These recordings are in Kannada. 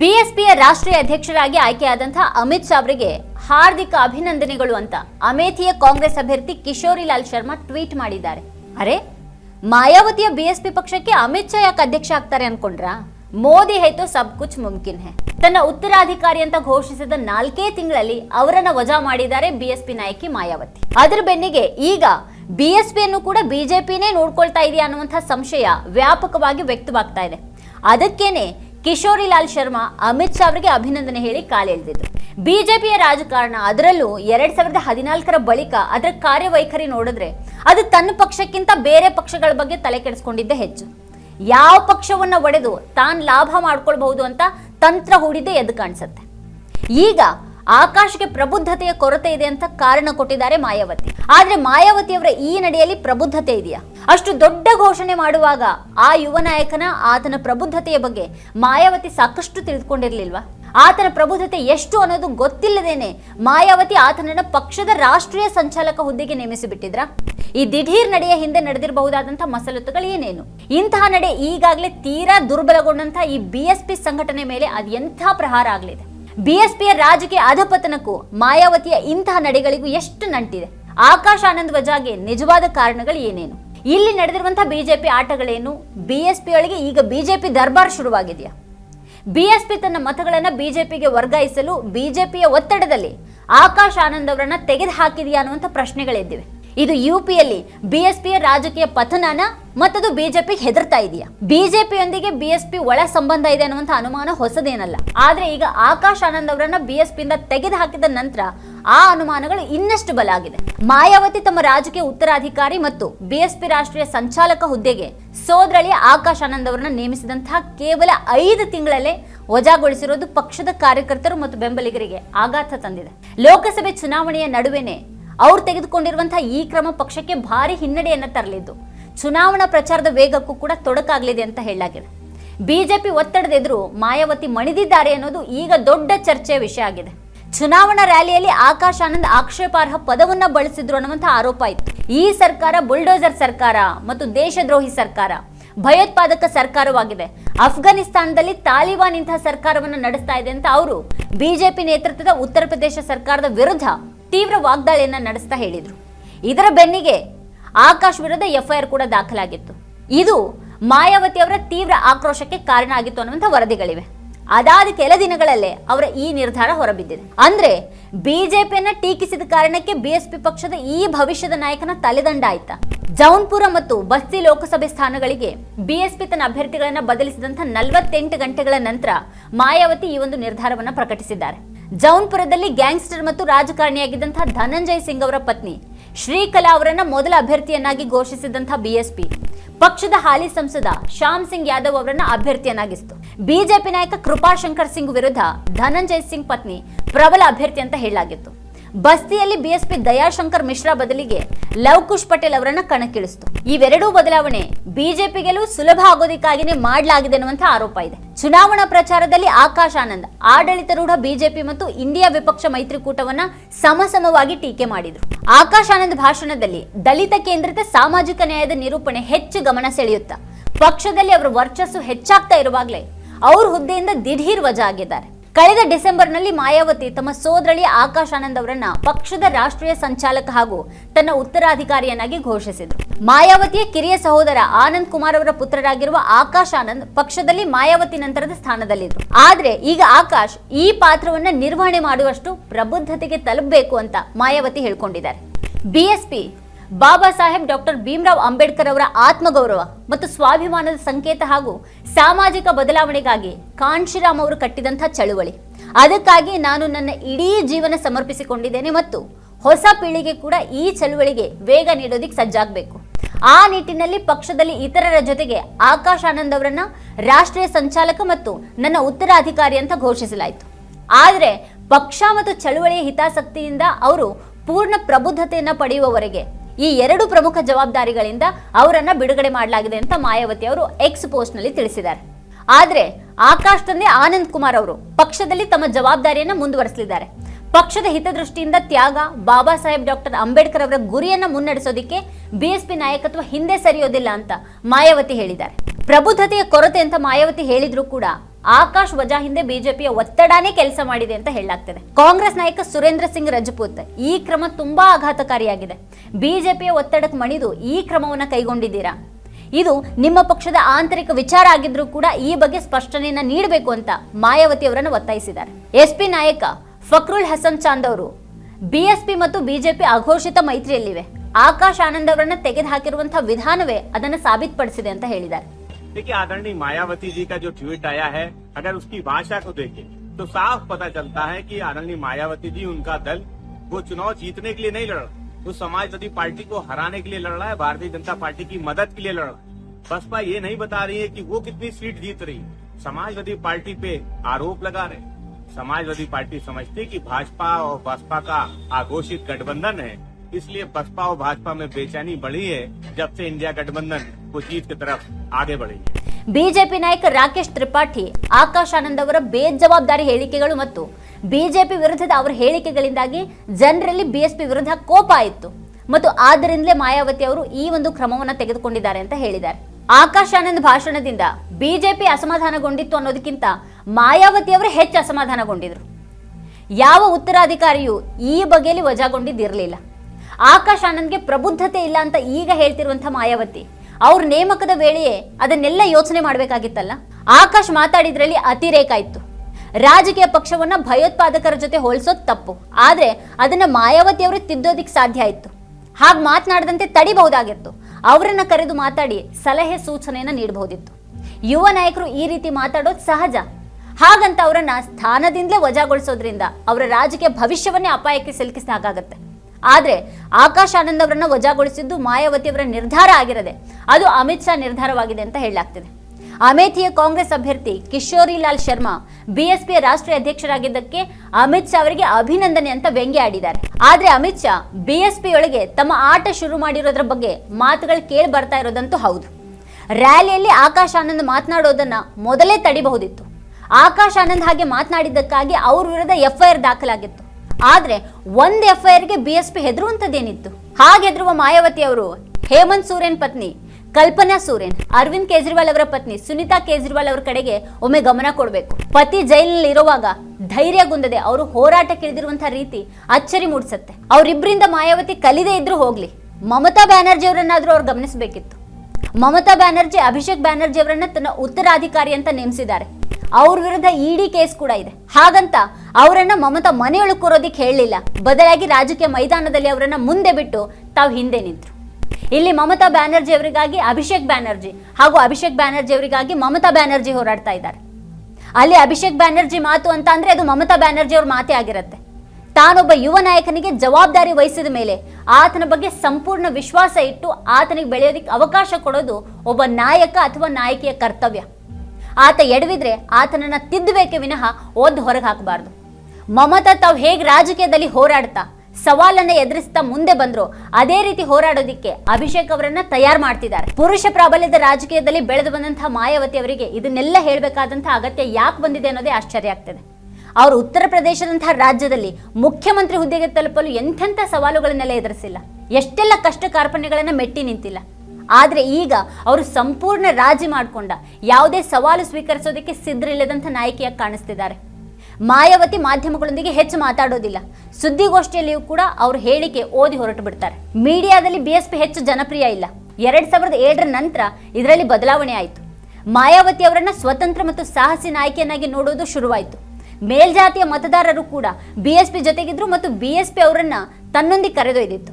ಬಿಎಸ್ಪಿಯ ರಾಷ್ಟ್ರೀಯ ಅಧ್ಯಕ್ಷರಾಗಿ ಆಯ್ಕೆಯಾದಂಥ ಅಮಿತ್ ಶಾ ಅವರಿಗೆ ಹಾರ್ದಿಕ ಅಭಿನಂದನೆಗಳು ಅಂತ ಅಮೇಥಿಯ ಕಾಂಗ್ರೆಸ್ ಅಭ್ಯರ್ಥಿ ಕಿಶೋರಿ ಲಾಲ್ ಶರ್ಮಾ ಟ್ವೀಟ್ ಮಾಡಿದ್ದಾರೆ. ಅರೆ, ಮಾಯಾವತಿಯ ಬಿಎಸ್ಪಿ ಪಕ್ಷಕ್ಕೆ ಅಮಿತ್ ಶಾ ಯಾಕೆ ಅಧ್ಯಕ್ಷ ಆಗ್ತಾರೆ ಅನ್ಕೊಂಡ್ರಾ? ಮೋದಿ ಹೇತು ಸಬ್ ಕುಚ್ ಮುಮ್ಕಿನ್ ಹೇ. ತನ್ನ ಉತ್ತರಾಧಿಕಾರಿ ಅಂತ ಘೋಷಿಸಿದ ನಾಲ್ಕೇ ತಿಂಗಳಲ್ಲಿ ಅವರನ್ನ ವಜಾ ಮಾಡಿದ್ದಾರೆ ಬಿಎಸ್ಪಿ ನಾಯಕಿ ಮಾಯಾವತಿ. ಅದರ ಬೆನ್ನಿಗೆ ಈಗ ಬಿಎಸ್ಪಿಯನ್ನು ಕೂಡ ಬಿಜೆಪಿನೇ ನೋಡ್ಕೊಳ್ತಾ ಇದೆಯಾ ಅನ್ನುವಂತಹ ಸಂಶಯ ವ್ಯಾಪಕವಾಗಿ ವ್ಯಕ್ತವಾಗ್ತಾ ಇದೆ. ಅದಕ್ಕೇನೆ ಕಿಶೋರಿ ಲಾಲ್ ಶರ್ಮಾ, ಅಮಿತ್ ಶಾ ಅವರಿಗೆ ಅಭಿನಂದನೆ ಹೇಳಿ ಕಾಲೆಳೆದಿದ್ರು ಬಿಜೆಪಿಯ ರಾಜಕಾರಣ, ಅದರಲ್ಲೂ ಎರಡ್ ಸಾವಿರದ ಹದಿನಾಲ್ಕರ ಬಳಿಕ ಅದರ ಕಾರ್ಯವೈಖರಿ ನೋಡಿದ್ರೆ ಅದು ತನ್ನ ಪಕ್ಷಕ್ಕಿಂತ ಬೇರೆ ಪಕ್ಷಗಳ ಬಗ್ಗೆ ತಲೆ ಕೆಡಿಸ್ಕೊಂಡಿದ್ದೇ ಹೆಚ್ಚು. ಯಾವ ಪಕ್ಷವನ್ನ ಒಡೆದು ತಾನು ಲಾಭ ಮಾಡ್ಕೊಳ್ಬಹುದು ಅಂತ ತಂತ್ರ ಹೂಡಿದ್ದೇ ಎದ್ದು ಕಾಣಿಸುತ್ತೆ. ಈಗ ಆಕಾಶ್ಗೆ ಪ್ರಬುದ್ಧತೆಯ ಕೊರತೆ ಇದೆ ಅಂತ ಕಾರಣ ಕೊಟ್ಟಿದ್ದಾರೆ ಮಾಯಾವತಿ. ಆದ್ರೆ ಮಾಯಾವತಿಯವರ ಈ ನಡೆಯಲ್ಲಿ ಪ್ರಬುದ್ಧತೆ ಇದೆಯಾ? ಅಷ್ಟು ದೊಡ್ಡ ಘೋಷಣೆ ಮಾಡುವಾಗ ಆ ಯುವ ನಾಯಕನ ಆತನ ಪ್ರಬುದ್ಧತೆಯ ಬಗ್ಗೆ ಮಾಯಾವತಿ ಸಾಕಷ್ಟು ತಿಳಿದುಕೊಂಡಿರ್ಲಿಲ್ವಾ? ಆತನ ಪ್ರಬುದ್ಧತೆ ಎಷ್ಟು ಅನ್ನೋದು ಗೊತ್ತಿಲ್ಲದೇನೆ ಮಾಯಾವತಿ ಆತನನ್ನ ಪಕ್ಷದ ರಾಷ್ಟ್ರೀಯ ಸಂಚಾಲಕ ಹುದ್ದೆಗೆ ನೇಮಿಸಿಬಿಟ್ಟಿದ್ರ? ಈ ದಿಢೀರ್ ನಡೆಯ ಹಿಂದೆ ನಡೆದಿರಬಹುದಾದಂತಹ ಮಸಲತ್ತುಗಳು ಏನೇನು? ಇಂತಹ ನಡೆ ಈಗಾಗಲೇ ತೀರಾ ದುರ್ಬಲಗೊಂಡಂತಹ ಈ ಬಿಎಸ್ಪಿ ಸಂಘಟನೆ ಮೇಲೆ ಅದು ಎಂಥ ಪ್ರಹಾರ ಆಗಲಿದೆ? ಬಿಎಸ್ಪಿಯ ರಾಜಕೀಯ ಅಧಪತನಕ್ಕೂ ಮಾಯಾವತಿಯ ಇಂತಹ ನಡೆಗಳಿಗೂ ಎಷ್ಟು ನಂಟಿದೆ? ಆಕಾಶ್ ಆನಂದ್ ವಜಾಗೆ ನಿಜವಾದ ಕಾರಣಗಳು ಏನೇನು? ಇಲ್ಲಿ ನಡೆದಿರುವಂತಹ ಬಿಜೆಪಿ ಆಟಗಳೇನು? ಬಿಎಸ್ಪಿ ಒಳಗೆ ಈಗ ಬಿಜೆಪಿ ದರ್ಬಾರ್ ಶುರುವಾಗಿದೆಯಾ? ಬಿಎಸ್ಪಿ ತನ್ನ ಮತಗಳನ್ನು ಬಿಜೆಪಿಗೆ ವರ್ಗಾಯಿಸಲು ಬಿಜೆಪಿಯ ಒತ್ತಡದಲ್ಲಿ ಆಕಾಶ್ ಆನಂದ್ ಅವರನ್ನ ತೆಗೆದು ಹಾಕಿದೆಯಾ ಅನ್ನುವಂಥ ಪ್ರಶ್ನೆಗಳಿದ್ದಿವೆ. ಇದು ಯು ಪಿಯಲ್ಲಿ ಬಿ ಎಸ್ ಪಿಯ ರಾಜಕೀಯ ಪತನನ ಮತ್ತದು ಬಿಜೆಪಿಗೆ ಹೆದರ್ತಾ ಇದೆಯಾ? ಬಿಜೆಪಿಯೊಂದಿಗೆ ಬಿಎಸ್ಪಿ ಒಳ ಸಂಬಂಧ ಇದೆ ಅನ್ನುವಂಥ ಅನುಮಾನ ಹೊಸದೇನಲ್ಲ. ಆದ್ರೆ ಈಗ ಆಕಾಶ್ ಆನಂದ್ ಅವರನ್ನ ಪಿಯಿಂದ ತೆಗೆದು ಹಾಕಿದ ನಂತರ ಆ ಅನುಮಾನಗಳು ಇನ್ನಷ್ಟು ಬಲ ಆಗಿದೆ. ಮಾಯಾವತಿ ತಮ್ಮ ರಾಜಕೀಯ ಉತ್ತರಾಧಿಕಾರಿ ಮತ್ತು ಬಿಎಸ್ಪಿ ರಾಷ್ಟ್ರೀಯ ಸಂಚಾಲಕ ಹುದ್ದೆಗೆ ಸೋದರಳಿ ಆಕಾಶ್ ಆನಂದ್ ಅವರನ್ನ ನೇಮಿಸಿದಂತಹ ಕೇವಲ ಐದು ತಿಂಗಳಲ್ಲೇ ವಜಾಗೊಳಿಸಿರುವುದು ಪಕ್ಷದ ಕಾರ್ಯಕರ್ತರು ಮತ್ತು ಬೆಂಬಲಿಗರಿಗೆ ಆಘಾತ ತಂದಿದೆ. ಲೋಕಸಭೆ ಚುನಾವಣೆಯ ನಡುವೆನೆ ಅವ್ರು ತೆಗೆದುಕೊಂಡಿರುವಂತಹ ಈ ಕ್ರಮ ಪಕ್ಷಕ್ಕೆ ಭಾರಿ ಹಿನ್ನಡೆಯನ್ನ ತರಲಿದ್ದು. ಚುನಾವಣಾ ಪ್ರಚಾರದ ವೇಗಕ್ಕೂ ಕೂಡ ತೊಡಕಾಗಲಿದೆ ಅಂತ ಹೇಳಲಾಗಿದೆ. ಬಿಜೆಪಿ ಒತ್ತಡದೆದುರು ಮಾಯಾವತಿ ಮಣಿದಿದ್ದಾರೆ ಅನ್ನೋದು ಈಗ ದೊಡ್ಡ ಚರ್ಚೆಯ ವಿಷಯ ಆಗಿದೆ. ಚುನಾವಣಾ ರ್ಯಾಲಿಯಲ್ಲಿ ಆಕಾಶ್ ಆನಂದ್ ಆಕ್ಷೇಪಾರ್ಹ ಪದವನ್ನ ಬಳಸಿದ್ರು ಅನ್ನುವಂಥ ಆರೋಪ ಇತ್ತು. ಈ ಸರ್ಕಾರ ಬುಲ್ಡೋಸರ್ ಸರ್ಕಾರ ಮತ್ತು ದೇಶದ್ರೋಹಿ ಸರ್ಕಾರ ಭಯೋತ್ಪಾದಕ ಸರ್ಕಾರವಾಗಿದೆ. ಅಫ್ಘಾನಿಸ್ತಾನದಲ್ಲಿ ತಾಲಿಬಾನ್ ಇಂತಹ ಸರ್ಕಾರವನ್ನು ನಡೆಸ್ತಾ ಇದೆ ಅಂತ ಅವರು ಬಿಜೆಪಿ ನೇತೃತ್ವದ ಉತ್ತರ ಪ್ರದೇಶ ಸರ್ಕಾರದ ವಿರುದ್ಧ ತೀವ್ರ ವಾಗ್ದಾಳಿಯನ್ನ ನಡೆಸ್ತಾ ಹೇಳಿದ್ರು. ಇದರ ಬೆನ್ನಿಗೆ ಆಕಾಶ್ ವಿರುದ್ಧ ಎಫ್ಐಆರ್ ಕೂಡ ದಾಖಲಾಗಿತ್ತು. ಇದು ಮಾಯಾವತಿ ಅವರ ತೀವ್ರ ಆಕ್ರೋಶಕ್ಕೆ ಕಾರಣ ಆಗಿತ್ತು ಅನ್ನುವಂಥ ವರದಿಗಳಿವೆ. ಅದಾದ ಕೆಲ ದಿನಗಳಲ್ಲೇ ಅವರ ಈ ನಿರ್ಧಾರ ಹೊರಬಿದ್ದಿದೆ. ಅಂದ್ರೆ ಬಿಜೆಪಿಯನ್ನ ಟೀಕಿಸಿದ ಕಾರಣಕ್ಕೆ ಬಿಎಸ್ಪಿ ಪಕ್ಷದ ಈ ಭವಿಷ್ಯದ ನಾಯಕನ ತಲೆದಂಡ ಆಯ್ತಾ? ಜೌನ್ಪುರ ಮತ್ತು ಬಸ್ತಿ ಲೋಕಸಭೆ ಸ್ಥಾನಗಳಿಗೆ ಬಿಎಸ್ಪಿ ತನ್ನ ಅಭ್ಯರ್ಥಿಗಳನ್ನ ಬದಲಿಸಿದಂಥ ನಲವತ್ತೆಂಟು ಗಂಟೆಗಳ ನಂತರ ಮಾಯಾವತಿ ಈ ಒಂದು ನಿರ್ಧಾರವನ್ನು ಪ್ರಕಟಿಸಿದ್ದಾರೆ. ಜೌನ್ಪುರದಲ್ಲಿ ಗ್ಯಾಂಗ್ಸ್ಟರ್ ಮತ್ತು ರಾಜಕಾರಣಿಯಾಗಿದ್ದಂತಹ ಧನಂಜಯ್ ಸಿಂಗ್ ಅವರ ಪತ್ನಿ ಶ್ರೀಕಲಾ ಅವರನ್ನ ಮೊದಲ ಅಭ್ಯರ್ಥಿಯನ್ನಾಗಿ ಘೋಷಿಸಿದಂತಹ ಬಿಎಸ್ಪಿ. ಪಕ್ಷದ ಹಾಲಿ ಸಂಸದ ಶ್ಯಾಮ್ ಸಿಂಗ್ ಯಾದವ್ ಅವರನ್ನ ಅಭ್ಯರ್ಥಿಯನ್ನಾಗಿಸಿತು. ಬಿಜೆಪಿ ನಾಯಕ ಕೃಪಾಶಂಕರ್ ಸಿಂಗ್ ವಿರುದ್ಧ ಧನಂಜಯ್ ಸಿಂಗ್ ಪತ್ನಿ ಪ್ರಬಲ ಅಭ್ಯರ್ಥಿ ಅಂತ ಹೇಳಲಾಗಿತ್ತು. ಬಸ್ತಿಯಲ್ಲಿ ಬಿಎಸ್ಪಿ ದಯಾಶಂಕರ್ ಮಿಶ್ರಾ ಬದಲಿಗೆ ಲವಕುಶ್ ಪಟೇಲ್ ಅವರನ್ನ ಕಣಕ್ಕಿಳಿಸಿತು. ಇವೆರಡೂ ಬದಲಾವಣೆ ಬಿಜೆಪಿ ಗೆಲುವು ಸುಲಭ ಆಗೋದಕ್ಕಾಗಿನೇ ಮಾಡಲಾಗಿದೆ ಅನ್ನುವಂಥ ಆರೋಪ ಇದೆ. ಚುನಾವಣಾ ಪ್ರಚಾರದಲ್ಲಿ ಆಕಾಶ್ ಆನಂದ್. ಆಡಳಿತಾರೂಢ ಬಿಜೆಪಿ ಮತ್ತು ಇಂಡಿಯಾ ವಿಪಕ್ಷ ಮೈತ್ರಿಕೂಟವನ್ನ ಸಮಸಮವಾಗಿ ಟೀಕೆ ಮಾಡಿದ್ರು. ಆಕಾಶ್ ಆನಂದ್ ಭಾಷಣದಲ್ಲಿ ದಲಿತ ಕೇಂದ್ರಿತ ಸಾಮಾಜಿಕ ನ್ಯಾಯದ ನಿರೂಪಣೆ ಹೆಚ್ಚು ಗಮನ ಸೆಳೆಯುತ್ತಾ. ಪಕ್ಷದಲ್ಲಿ ಅವರ ವರ್ಚಸ್ಸು ಹೆಚ್ಚಾಗ್ತಾ ಇರುವಾಗಲೇ ಅವ್ರ ಹುದ್ದೆಯಿಂದ ದಿಢೀರ್ ವಜಾ ಆಗಿದ್ದಾರೆ. ಕಳೆದ ಡಿಸೆಂಬರ್ನಲ್ಲಿ ಮಾಯಾವತಿ ತಮ್ಮ ಸೋದರಳಿ ಆಕಾಶ್ ಆನಂದ್ ಅವರನ್ನ ಪಕ್ಷದ ರಾಷ್ಟ್ರೀಯ ಸಂಚಾಲಕ ಹಾಗೂ ತನ್ನ ಉತ್ತರಾಧಿಕಾರಿಯನ್ನಾಗಿ ಘೋಷಿಸಿದರು. ಮಾಯಾವತಿಯ ಕಿರಿಯ ಸಹೋದರ ಆನಂದ್ ಕುಮಾರ್ ಅವರ ಪುತ್ರರಾಗಿರುವ ಆಕಾಶ್ ಆನಂದ್ ಪಕ್ಷದಲ್ಲಿ ಮಾಯಾವತಿ ನಂತರದ ಸ್ಥಾನದಲ್ಲಿದ್ದರು. ಆದ್ರೆ ಈಗ ಆಕಾಶ್ ಈ ಪಾತ್ರವನ್ನ ನಿರ್ವಹಣೆ ಮಾಡುವಷ್ಟು ಪ್ರಬುದ್ಧತೆಗೆ ತಲುಪಬೇಕು ಅಂತ ಮಾಯಾವತಿ ಹೇಳ್ಕೊಂಡಿದ್ದಾರೆ. ಬಿಎಸ್ಪಿ ಬಾಬಾ ಸಾಹೇಬ್ ಡಾಕ್ಟರ್ ಭೀಮರಾವ್ ಅಂಬೇಡ್ಕರ್ ಅವರ ಆತ್ಮಗೌರವ ಮತ್ತು ಸ್ವಾಭಿಮಾನದ ಸಂಕೇತ ಹಾಗೂ ಸಾಮಾಜಿಕ ಬದಲಾವಣೆಗಾಗಿ ಕಾಂಶಿರಾಮ್ ಅವರು ಕಟ್ಟಿದಂಥ ಚಳುವಳಿ. ಅದಕ್ಕಾಗಿ ನಾನು ನನ್ನ ಇಡೀ ಜೀವನ ಸಮರ್ಪಿಸಿಕೊಂಡಿದ್ದೇನೆ ಮತ್ತು ಹೊಸ ಪೀಳಿಗೆ ಕೂಡ ಈ ಚಳುವಳಿಗೆ ವೇಗ ನೀಡೋದಿಕ್ಕೆ ಸಜ್ಜಾಗಬೇಕು. ಆ ನಿಟ್ಟಿನಲ್ಲಿ ಪಕ್ಷದಲ್ಲಿ ಇತರರ ಜೊತೆಗೆ ಆಕಾಶ್ ಆನಂದ್ ಅವರನ್ನ ರಾಷ್ಟ್ರೀಯ ಸಂಚಾಲಕ ಮತ್ತು ನನ್ನ ಉತ್ತರಾಧಿಕಾರಿ ಅಂತ ಘೋಷಿಸಲಾಯಿತು. ಆದರೆ ಪಕ್ಷ ಮತ್ತು ಚಳುವಳಿಯ ಹಿತಾಸಕ್ತಿಯಿಂದ ಅವರು ಪೂರ್ಣ ಪ್ರಬುದ್ಧತೆಯನ್ನು ಪಡೆಯುವವರೆಗೆ ಈ ಎರಡು ಪ್ರಮುಖ ಜವಾಬ್ದಾರಿಗಳಿಂದ ಅವರನ್ನ ಬಿಡುಗಡೆ ಮಾಡಲಾಗಿದೆ ಅಂತ ಮಾಯಾವತಿ ಅವರು ಎಕ್ಸ್ ಪೋಸ್ಟ್ನಲ್ಲಿ ತಿಳಿಸಿದ್ದಾರೆ. ಆದ್ರೆ ಆಕಾಶ್ ತಂದೆ ಆನಂದ್ ಕುಮಾರ್ ಅವರು ಪಕ್ಷದಲ್ಲಿ ತಮ್ಮ ಜವಾಬ್ದಾರಿಯನ್ನ ಮುಂದುವರಿಸಲಿದ್ದಾರೆ. ಪಕ್ಷದ ಹಿತದೃಷ್ಟಿಯಿಂದ ತ್ಯಾಗ, ಬಾಬಾ ಸಾಹೇಬ್ ಡಾಕ್ಟರ್ ಅಂಬೇಡ್ಕರ್ ಅವರ ಗುರಿಯನ್ನ ಮುನ್ನಡೆಸೋದಿಕ್ಕೆ ಬಿಎಸ್ಪಿ ನಾಯಕತ್ವ ಹಿಂದೆ ಸರಿಯೋದಿಲ್ಲ ಅಂತ ಮಾಯಾವತಿ ಹೇಳಿದ್ದಾರೆ. ಪ್ರಬುದ್ಧತೆಯ ಕೊರತೆ ಅಂತ ಮಾಯಾವತಿ ಹೇಳಿದ್ರು ಕೂಡ ಆಕಾಶ್ ವಜಾ ಹಿಂದೆ ಬಿಜೆಪಿಯ ಒತ್ತಡನೇ ಕೆಲಸ ಮಾಡಿದೆ ಅಂತ ಹೇಳಲಾಗ್ತದೆ. ಕಾಂಗ್ರೆಸ್ ನಾಯಕ ಸುರೇಂದ್ರ ಸಿಂಗ್ ರಜಪೂತ್, ಈ ಕ್ರಮ ತುಂಬಾ ಆಘಾತಕಾರಿಯಾಗಿದೆ. ಬಿಜೆಪಿಯ ಒತ್ತಡಕ್ಕೆ ಮಣಿದು ಈ ಕ್ರಮವನ್ನ ಕೈಗೊಂಡಿದ್ದೀರಾ? ಇದು ನಿಮ್ಮ ಪಕ್ಷದ ಆಂತರಿಕ ವಿಚಾರ ಆಗಿದ್ರೂ ಕೂಡ ಈ ಬಗ್ಗೆ ಸ್ಪಷ್ಟನೆಯನ್ನ ನೀಡಬೇಕು ಅಂತ ಮಾಯಾವತಿ ಅವರನ್ನು ಒತ್ತಾಯಿಸಿದ್ದಾರೆ. ಎಸ್ಪಿ ನಾಯಕ ಫಕ್ರುಲ್ ಹಸನ್ ಚಾಂದ್ ಅವರು, ಬಿಎಸ್ಪಿ ಮತ್ತು ಬಿಜೆಪಿ ಅಘೋಷಿತ ಮೈತ್ರಿಯಲ್ಲಿವೆ. ಆಕಾಶ್ ಆನಂದ್ ಅವರನ್ನ ತೆಗೆದುಹಾಕಿರುವಂತಹ ವಿಧಾನವೇ ಅದನ್ನು ಸಾಬೀತುಪಡಿಸಿದೆ ಅಂತ ಹೇಳಿದ್ದಾರೆ. देखिए, आदरणीय मायावती जी का जो ट्वीट आया है, अगर उसकी भाषा को देखें तो साफ़ पता चलता है कि आदरणीय मायावती जी, उनका दल, वो चुनाव जीतने के लिए नहीं लड़ रहा। वो समाजवादी पार्टी को हराने के लिए लड़ रहा है, भारतीय जनता पार्टी की मदद के लिए लड़ रहा है। बसपा ये नहीं बता रही है कि वो कितनी सीट जीत रही समाजवादी पार्टी पे आरोप लगा रहे समाजवादी पार्टी समझती कि भाजपा और बसपा का आघोषित गठबंधन है। इसलिए बसपा और भाजपा में बेचैनी बढ़ी है जब से इंडिया गठबंधन वो जीत की तरफ आगे बढ़ी है ಬಿಜೆಪಿ ನಾಯಕ ರಾಕೇಶ್ ತ್ರಿಪಾಠಿ ಆಕಾಶ್ ಆನಂದ್ ಅವರ ಬೇಜವಾಬ್ದಾರಿ ಹೇಳಿಕೆಗಳು ಮತ್ತು ಬಿಜೆಪಿ ವಿರುದ್ಧದ ಅವರ ಹೇಳಿಕೆಗಳಿಂದಾಗಿ ಜನರಲ್ಲಿ ಬಿಎಸ್ಪಿ ವಿರುದ್ಧ ಕೋಪ ಆಯಿತು ಮತ್ತು ಆದ್ದರಿಂದಲೇ ಮಾಯಾವತಿ ಅವರು ಈ ಒಂದು ಕ್ರಮವನ್ನು ತೆಗೆದುಕೊಂಡಿದ್ದಾರೆ ಅಂತ ಹೇಳಿದ್ದಾರೆ ಆಕಾಶ್ ಆನಂದ್ ಭಾಷಣದಿಂದ ಬಿಜೆಪಿ ಅಸಮಾಧಾನಗೊಂಡಿತ್ತು ಅನ್ನೋದಕ್ಕಿಂತ ಮಾಯಾವತಿ ಅವರು ಹೆಚ್ಚು ಅಸಮಾಧಾನಗೊಂಡಿದ್ರು ಯಾವ ಉತ್ತರಾಧಿಕಾರಿಯೂ ಈ ಬಗೆಯಲ್ಲಿ ವಜಾಗೊಂಡಿದ್ದಿರಲಿಲ್ಲ ಆಕಾಶ್ ಆನಂದ್ಗೆ ಪ್ರಬುದ್ಧತೆ ಇಲ್ಲ ಅಂತ ಈಗ ಹೇಳ್ತಿರುವಂಥ ಮಾಯಾವತಿ, ಅವ್ರ ನೇಮಕದ ವೇಳೆಯೇ ಅದನ್ನೆಲ್ಲ ಯೋಚನೆ ಮಾಡಬೇಕಾಗಿತ್ತಲ್ಲ? ಆಕಾಶ್ ಮಾತಾಡಿದ್ರಲ್ಲಿ ಅತಿರೇಕ ಇತ್ತು. ರಾಜಕೀಯ ಪಕ್ಷವನ್ನ ಭಯೋತ್ಪಾದಕರ ಜೊತೆ ಹೋಲಿಸೋದು ತಪ್ಪು. ಆದ್ರೆ ಅದನ್ನ ಮಾಯಾವತಿ ಅವರು ತಿದ್ದೋದಿಕ್ ಸಾಧ್ಯ ಇತ್ತು ಹಾಗೆ ಮಾತನಾಡದಂತೆ ತಡಿಬಹುದಾಗಿತ್ತು. ಅವರನ್ನ ಕರೆದು ಮಾತಾಡಿ ಸಲಹೆ ಸೂಚನೆಯನ್ನ ನೀಡಬಹುದಿತ್ತು. ಯುವ ನಾಯಕರು ಈ ರೀತಿ ಮಾತಾಡೋದು ಸಹಜ. ಹಾಗಂತ ಅವರನ್ನ ಸ್ಥಾನದಿಂದಲೇ ವಜಾಗೊಳಿಸೋದ್ರಿಂದ ಅವರ ರಾಜಕೀಯ ಭವಿಷ್ಯವನ್ನೇ ಅಪಾಯಕ್ಕೆ ಸಿಲುಕಿಸಿದ ಹಾಗಾಗತ್ತೆ ಆದ್ರೆ ಆಕಾಶ್ ಆನಂದ್ ಅವರನ್ನ ವಜಾಗೊಳಿಸಿದ್ದು ಮಾಯಾವತಿ ಅವರ ನಿರ್ಧಾರ ಆಗಿರದೆ. ಅದು ಅಮಿತ್ ಶಾ ನಿರ್ಧಾರವಾಗಿದೆ ಅಂತ ಹೇಳಲಾಗ್ತಿದೆ. ಅಮೇಥಿಯ ಕಾಂಗ್ರೆಸ್ ಅಭ್ಯರ್ಥಿ ಕಿಶೋರಿ ಲಾಲ್ ಶರ್ಮಾ ಬಿಎಸ್ಪಿ ರಾಷ್ಟ್ರೀಯ ಅಧ್ಯಕ್ಷರಾಗಿದ್ದಕ್ಕೆ ಅಮಿತ್ ಶಾ ಅವರಿಗೆ ಅಭಿನಂದನೆ ಅಂತ ವ್ಯಂಗ್ಯ ಆಡಿದ್ದಾರೆ. ಆದ್ರೆ ಅಮಿತ್ ಶಾ ಬಿಎಸ್ಪಿ ಒಳಗೆ ತಮ್ಮ ಆಟ ಶುರು ಮಾಡಿರೋದ್ರ ಬಗ್ಗೆ ಮಾತುಗಳು ಕೇಳಿ ಬರ್ತಾ ಇರೋದಂತೂ ಹೌದು. ರ್ಯಾಲಿಯಲ್ಲಿ ಆಕಾಶ್ ಆನಂದ್ ಮಾತನಾಡೋದನ್ನ ಮೊದಲೇ ತಡಿಬಹುದಿತ್ತು. ಆಕಾಶ್ ಆನಂದ್ ಹಾಗೆ ಮಾತನಾಡಿದ್ದಕ್ಕಾಗಿ ಅವ್ರ ವಿರುದ್ಧ ಎಫ್ಐಆರ್ ದಾಖಲಾಗಿತ್ತು. ಆದ್ರೆ ಬಿ ಎಸ್ ಪಿ ಹೆದರುವಂತದ್ದೇನಿತ್ತು ಹಾಗೆ ಮಾಯಾವತಿ ಅವರು? ಹೇಮಂತ್ ಸೂರೇನ್ ಪತ್ನಿ, ಕಲ್ಪನಾ ಸೂರೇನ್ ಅರವಿಂದ್ ಕೇಜ್ರಿವಾಲ್ ಅವರ ಪತ್ನಿ, ಸುನಿತಾ ಕೇಜ್ರಿವಾಲ್ ಅವರ ಕಡೆಗೆ ಒಮ್ಮೆ ಗಮನ ಕೊಡಬೇಕು. ಪತಿ ಜೈಲಿನಲ್ಲಿ ಇರುವಾಗ ಧೈರ್ಯಗುಂದದೆ ಅವರು ಹೋರಾಟಕ್ಕಿಳಿದಿರುವಂತಹ ರೀತಿ ಅಚ್ಚರಿ ಮೂಡಿಸುತ್ತೆ. ಅವರಿಬ್ಬರಿಂದ ಮಾಯಾವತಿ ಕಲಿದೇ ಇದ್ರೂ ಹೋಗ್ಲಿ. ಮಮತಾ ಬ್ಯಾನರ್ಜಿ ಅವರನ್ನಾದ್ರೂ ಅವ್ರು ಗಮನಿಸಬೇಕಿತ್ತು. ಮಮತಾ ಬ್ಯಾನರ್ಜಿ, ಅಭಿಷೇಕ್ ಬ್ಯಾನರ್ಜಿ ಅವರನ್ನ ತನ್ನ ಉತ್ತರಾಧಿಕಾರಿ ಅಂತ ನೇಮಿಸಿದ್ದಾರೆ. ಅವ್ರ ವಿರುದ್ಧ ಇಡಿ ಕೇಸ್ ಕೂಡ ಇದೆ. ಹಾಗಂತ ಅವರನ್ನ ಮಮತಾ ಮನೆಯೊಳಗೆ ಕೂರೋದಿಕ್ಕೆ ಹೇಳಲಿಲ್ಲ. ಬದಲಾಗಿ ರಾಜಕೀಯ ಮೈದಾನದಲ್ಲಿ ಅವರನ್ನ ಮುಂದೆ ಬಿಟ್ಟು ತಾವು ಹಿಂದೆ ನಿಂತರು. ಇಲ್ಲಿ ಮಮತಾ ಬ್ಯಾನರ್ಜಿ ಅವರಿಗಾಗಿ ಅಭಿಷೇಕ್ ಬ್ಯಾನರ್ಜಿ ಹಾಗೂ ಅಭಿಷೇಕ್ ಬ್ಯಾನರ್ಜಿ ಅವರಿಗಾಗಿ ಮಮತಾ ಬ್ಯಾನರ್ಜಿ ಹೋರಾಡ್ತಾ ಇದ್ದಾರೆ. ಅಲ್ಲಿ ಅಭಿಷೇಕ್ ಬ್ಯಾನರ್ಜಿ ಮಾತು ಅಂತ ಅಂದ್ರೆ ಅದು ಮಮತಾ ಬ್ಯಾನರ್ಜಿ ಅವ್ರ ಮಾತೇ ಆಗಿರುತ್ತೆ. ತಾನೊಬ್ಬ ಯುವ ನಾಯಕನಿಗೆ ಜವಾಬ್ದಾರಿ ವಹಿಸಿದ ಮೇಲೆ ಆತನ ಬಗ್ಗೆ ಸಂಪೂರ್ಣ ವಿಶ್ವಾಸ ಇಟ್ಟು ಆತನಿಗೆ ಬೆಳೆಯೋದಿಕ್ಕೆ ಅವಕಾಶ ಕೊಡೋದು ಒಬ್ಬ ನಾಯಕ ಅಥವಾ ನಾಯಕಿಯ ಕರ್ತವ್ಯ. ಆತ ಎಡವಿದ್ರೆ ಆತನನ್ನ ತಿದ್ದಬೇಕೆ ವಿನಃ ಓದ್ ಹೊರಗೆ ಹಾಕಬಾರ್ದು. ಮಮತಾ ತಾವು ಹೇಗೆ ರಾಜಕೀಯದಲ್ಲಿ ಹೋರಾಡ್ತಾ, ಸವಾಲನ್ನ ಎದುರಿಸ್ತಾ ಮುಂದೆ ಬಂದ್ರು, ಅದೇ ರೀತಿ ಹೋರಾಡೋದಿಕ್ಕೆ ಅಭಿಷೇಕ್ ಅವರನ್ನ ತಯಾರು ಮಾಡ್ತಿದ್ದಾರೆ. ಪುರುಷ ಪ್ರಾಬಲ್ಯದ ರಾಜಕೀಯದಲ್ಲಿ ಬೆಳೆದು ಬಂದಂತಹ ಮಾಯಾವತಿ ಅವರಿಗೆ ಇದನ್ನೆಲ್ಲ ಹೇಳಬೇಕಾದಂತಹ ಅಗತ್ಯ ಯಾಕೆ ಬಂದಿದೆ ಅನ್ನೋದೇ ಆಶ್ಚರ್ಯ ಆಗ್ತದೆ. ಅವರು ಉತ್ತರ ಪ್ರದೇಶದಂತಹ ರಾಜ್ಯದಲ್ಲಿ ಮುಖ್ಯಮಂತ್ರಿ ಹುದ್ದೆಗೆ ತಲುಪಲು ಎಂಥೆಂಥ ಸವಾಲುಗಳನ್ನೆಲ್ಲ ಎದುರಿಸಿಲ್ಲ. ಎಷ್ಟೆಲ್ಲ ಕಷ್ಟ ಕಾರ್ಪಣ್ಯಗಳನ್ನ ಮೆಟ್ಟಿ ನಿಂತಿಲ್ಲ. ಆದ್ರೆ ಈಗ ಅವರು ಸಂಪೂರ್ಣ ರಾಜಿ ಮಾಡಿಕೊಂಡ ಯಾವುದೇ ಸವಾಲು ಸ್ವೀಕರಿಸೋದಕ್ಕೆ ಸಿದ್ಧರಿಲ್ಲದಂಥ ನಾಯಕಿಯಾಗಿ ಕಾಣಿಸ್ತಿದ್ದಾರೆ. ಮಾಯಾವತಿ ಮಾಧ್ಯಮಗಳೊಂದಿಗೆ ಹೆಚ್ಚು ಮಾತಾಡೋದಿಲ್ಲ. ಸುದ್ದಿಗೋಷ್ಠಿಯಲ್ಲಿಯೂ ಕೂಡ ಅವ್ರ ಹೇಳಿಕೆ ಓದಿ ಹೊರಟು ಬಿಡ್ತಾರೆ. ಮೀಡಿಯಾದಲ್ಲಿ ಬಿಎಸ್ಪಿ ಹೆಚ್ಚು ಜನಪ್ರಿಯ ಇಲ್ಲ. ಎರಡ್ ಸಾವಿರದ ಏಳರ ನಂತರ ಇದರಲ್ಲಿ ಬದಲಾವಣೆ ಆಯಿತು. ಮಾಯಾವತಿ ಅವರನ್ನ ಸ್ವತಂತ್ರ ಮತ್ತು ಸಾಹಸಿ ನಾಯಕಿಯನ್ನಾಗಿ ನೋಡೋದು ಶುರುವಾಯಿತು. ಮೇಲ್ಜಾತಿಯ ಮತದಾರರು ಕೂಡ ಬಿಎಸ್ಪಿ ಜೊತೆಗಿದ್ರು ಮತ್ತು ಬಿಎಸ್ಪಿ ಅವರನ್ನ ತನ್ನೊಂದಿಗೆ ಕರೆದೊಯ್ದಿತ್ತು.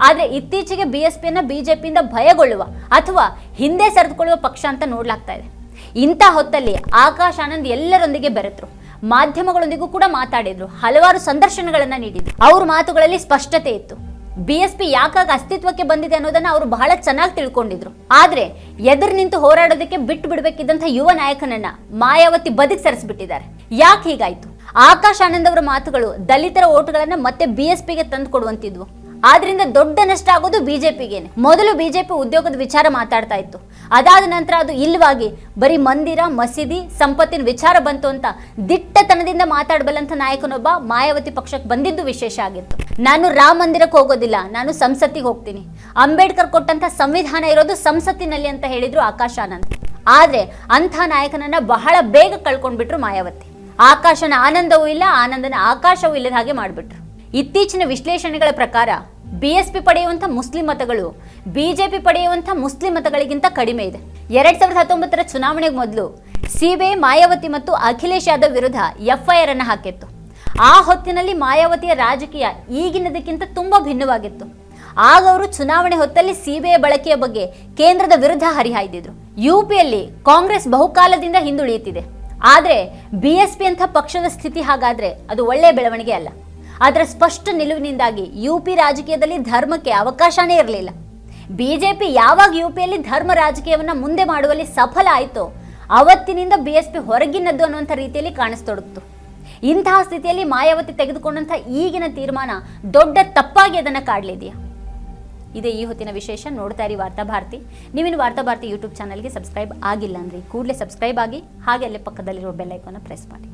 ಆದ್ರೆ ಇತ್ತೀಚೆಗೆ ಬಿಎಸ್ಪಿಯನ್ನ ಬಿಜೆಪಿಯಿಂದ ಭಯಗೊಳ್ಳುವ ಅಥವಾ ಹಿಂದೆ ಸರಿದುಕೊಳ್ಳುವ ಪಕ್ಷ ಅಂತ ನೋಡ್ಲಾಗ್ತಾ ಇದೆ. ಇಂಥ ಹೊತ್ತಲ್ಲಿ ಆಕಾಶ್ ಆನಂದ್ ಎಲ್ಲರೊಂದಿಗೆ ಬೆರೆತರು. ಮಾಧ್ಯಮಗಳೊಂದಿಗೂ ಕೂಡ ಮಾತಾಡಿದ್ರು. ಹಲವಾರು ಸಂದರ್ಶನಗಳನ್ನ ನೀಡಿದ್ರು. ಅವ್ರ ಮಾತುಗಳಲ್ಲಿ ಸ್ಪಷ್ಟತೆ ಇತ್ತು. ಬಿಎಸ್ಪಿ ಯಾಕಾಗ ಅಸ್ತಿತ್ವಕ್ಕೆ ಬಂದಿದೆ ಅನ್ನೋದನ್ನ ಅವರು ಬಹಳ ಚೆನ್ನಾಗಿ ತಿಳ್ಕೊಂಡಿದ್ರು. ಆದ್ರೆ ಎದುರು ನಿಂತು ಹೋರಾಡೋದಕ್ಕೆ ಬಿಟ್ಟು ಬಿಡಬೇಕಿದ್ದಂಥ ಯುವ ನಾಯಕನನ್ನ ಮಾಯಾವತಿ ಬದುಕ್ ಸರಿಸ್ಬಿಟ್ಟಿದ್ದಾರೆ. ಯಾಕೆ ಹೀಗಾಯ್ತು? ಆಕಾಶ್ ಆನಂದ್ ಅವರ ಮಾತುಗಳು ದಲಿತರ ಓಟುಗಳನ್ನ ಮತ್ತೆ ಬಿ ಎಸ್ ಪಿಗೆ ತಂದು ಕೊಡುವಂತಿದ್ವು. ಆದ್ರಿಂದ ದೊಡ್ಡ ನಷ್ಟ ಆಗೋದು ಬಿಜೆಪಿಗೇನೆ. ಮೊದಲು ಬಿಜೆಪಿ ಉದ್ಯೋಗದ ವಿಚಾರ ಮಾತಾಡ್ತಾ ಇತ್ತು. ಅದಾದ ನಂತರ ಅದು ಇಲ್ವಾಗಿ ಬರೀ ಮಂದಿರ, ಮಸೀದಿ, ಸಂಪತ್ತಿನ ವಿಚಾರ ಬಂತು ಅಂತ ದಿಟ್ಟತನದಿಂದ ಮಾತಾಡಬಲ್ಲಂತ ನಾಯಕನೊಬ್ಬ ಮಾಯಾವತಿ ಪಕ್ಷಕ್ಕೆ ಬಂದಿದ್ದು ವಿಶೇಷ ಆಗಿತ್ತು. ನಾನು ರಾಮ ಮಂದಿರಕ್ಕೆ ಹೋಗೋದಿಲ್ಲ, ನಾನು ಸಂಸತ್ತಿಗೆ ಹೋಗ್ತೀನಿ. ಅಂಬೇಡ್ಕರ್ ಕೊಟ್ಟಂತ ಸಂವಿಧಾನ ಇರೋದು ಸಂಸತ್ತಿನಲ್ಲಿ ಅಂತ ಹೇಳಿದ್ರು ಆಕಾಶ ಆನಂದ್. ಆದ್ರೆ ಅಂಥ ನಾಯಕನನ್ನ ಬಹಳ ಬೇಗ ಕಳ್ಕೊಂಡ್ಬಿಟ್ರು ಮಾಯಾವತಿ. ಆಕಾಶನ ಆನಂದವೂ ಇಲ್ಲ, ಆನಂದನ ಆಕಾಶವೂ ಇಲ್ಲದ ಹಾಗೆ ಮಾಡಿಬಿಟ್ರು. ಇತ್ತೀಚಿನ ವಿಶ್ಲೇಷಣೆಗಳ ಪ್ರಕಾರ ಬಿಎಸ್ಪಿ ಪಡೆಯುವಂಥ ಮುಸ್ಲಿಂ ಮತಗಳು, ಬಿಜೆಪಿ ಪಡೆಯುವಂಥ ಮುಸ್ಲಿಂ ಮತಗಳಿಗಿಂತ ಕಡಿಮೆ ಇದೆ. ಎರಡ್ ಸಾವಿರದ ಹತ್ತೊಂಬತ್ತರ ಚುನಾವಣೆಗೆ ಮೊದಲು ಸಿಬಿಐ ಮಾಯಾವತಿ ಮತ್ತು ಅಖಿಲೇಶ್ ಯಾದವ್ ವಿರುದ್ಧ ಎಫ್ಐಆರ್ ಅನ್ನು ಹಾಕಿತ್ತು. ಆ ಹೊತ್ತಿನಲ್ಲಿ ಮಾಯಾವತಿಯ ರಾಜಕೀಯ ಈಗಿನದಕ್ಕಿಂತ ತುಂಬಾ ಭಿನ್ನವಾಗಿತ್ತು. ಆಗ ಅವರು ಚುನಾವಣೆ ಹೊತ್ತಲ್ಲಿ ಸಿಬಿಐ ಬಳಕೆಯ ಬಗ್ಗೆ ಕೇಂದ್ರದ ವಿರುದ್ಧ ಹರಿಹಾಯ್ದಿದ್ರು. ಯುಪಿಯಲ್ಲಿ ಕಾಂಗ್ರೆಸ್ ಬಹುಕಾಲದಿಂದ ಹಿಂದುಳಿಯುತ್ತಿದೆ. ಆದರೆ ಬಿಎಸ್ಪಿ ಅಂತ ಪಕ್ಷದ ಸ್ಥಿತಿ ಹಾಗಾದರೆ ಅದು ಒಳ್ಳೆಯ ಬೆಳವಣಿಗೆ ಅಲ್ಲ. ಅದರ ಸ್ಪಷ್ಟ ನಿಲುವಿನಿಂದಾಗಿ ಯುಪಿ ರಾಜಕೀಯದಲ್ಲಿ ಧರ್ಮಕ್ಕೆ ಅವಕಾಶನೇ ಇರಲಿಲ್ಲ. ಬಿಜೆಪಿ ಯಾವಾಗ ಯು ಪಿಯಲ್ಲಿ ಧರ್ಮ ರಾಜಕೀಯವನ್ನ ಮುಂದೆ ಮಾಡುವಲ್ಲಿ ಸಫಲ ಆಯಿತೋ, ಅವತ್ತಿನಿಂದ ಪಿ ಹೊರಗಿನದ್ದು ಅನ್ನುವಂಥ ರೀತಿಯಲ್ಲಿ ಕಾಣಿಸ್ತೊಡಗಿತು ಇಂತಹ ಸ್ಥಿತಿಯಲ್ಲಿ ಮಾಯಾವತಿ ತೆಗೆದುಕೊಂಡಂಥ ಈಗಿನ ತೀರ್ಮಾನ ದೊಡ್ಡ ತಪ್ಪಾಗಿ ಅದನ್ನು ಕಾಡಲಿದೆಯಾ? ಇದೇ ಈ ಹೊತ್ತಿನ ವಿಶೇಷ. ನೋಡ್ತಾ ಇರಿ ವಾರ್ತಾಭಾರತಿ ನೀವಿನ ನೀವಿನ್ನು ವಾರ್ತಾ ಭಾರತಿ ಯೂಟ್ಯೂಬ್ ಚಾನಲ್ಗೆ ಸಬ್ಸ್ಕ್ರೈಬ್ ಆಗಿಲ್ಲ ಅಂದ್ರೆ ಕೂಡಲೇ ಸಬ್ಸ್ಕ್ರೈಬ್ ಆಗಿ ಹಾಗೆ ಅಲ್ಲೇ ಪಕ್ಕದಲ್ಲಿರೋ ಬೆಲ್ಲೈಕನ್ನು ಪ್ರೆಸ್ ಮಾಡಿ.